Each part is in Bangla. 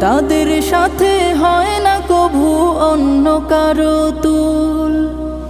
তাদের সাথে হয় না কভু অন্য কারও তুল।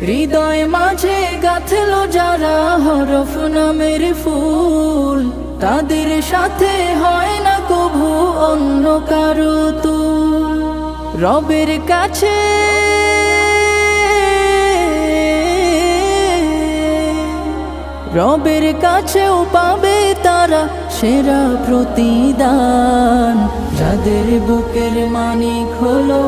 হৃদয় মাঝে গাথল যারা হরফ নামের ফুল। তাদের সাথে হয় না কভু অন্য কারও তুল। রবের কাছে রবের কাছেও পাবে তারা সেরা প্রতিদান। যাদের বুকের মানিক হলো